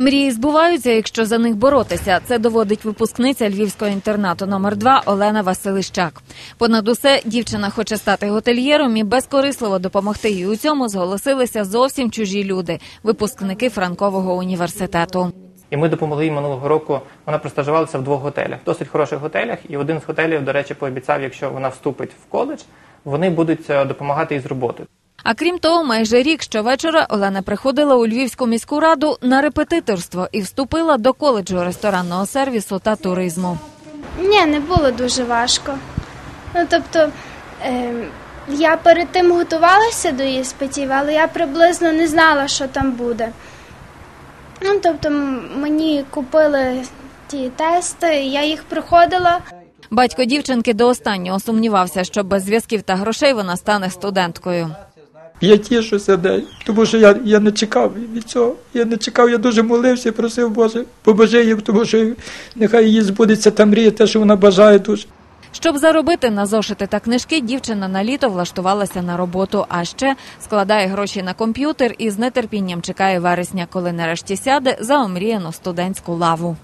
Мрії збуваються, якщо за них боротися. Це доводить випускниця львівського інтернату номер 2 Олена Василищак. Понад усе дівчина хоче стати готельєром і безкорисливо допомогти їй у цьому зголосилися зовсім чужі люди, випускники Франкового університету. І ми допомогли їй минулого року. Вона простажувалася в двох готелях, досить хороших готелях. І один з готелів, до речі, пообіцяв, якщо вона вступить в коледж, вони будуть е, допомагати їй з роботою. А крім того, майже рік щовечора Олена приходила у Львівську міську раду на репетиторство і вступила до коледжу ресторанного сервісу та туризму. Ні, не було дуже важко. Ну тобто е, я перед тим готувалася до іспитів, але я приблизно не знала, що там буде. Ну, тобто, мені купили ті тести, я їх проходила. Батько дівчинки до останнього сумнівався, що без зв'язків та грошей вона стане студенткою. Я тішуся день, тому що я, я не чекав від цього. Я не чекав, я дуже молився, просив Боже, поможи їй, тому що нехай їй збудеться та мрія, те, що вона бажає дуже. Щоб заробити на зошити та книжки, дівчина на літо влаштувалася на роботу, а ще складає гроші на комп'ютер і з нетерпінням чекає вересня, коли нарешті сяде за омріяну студентську лаву.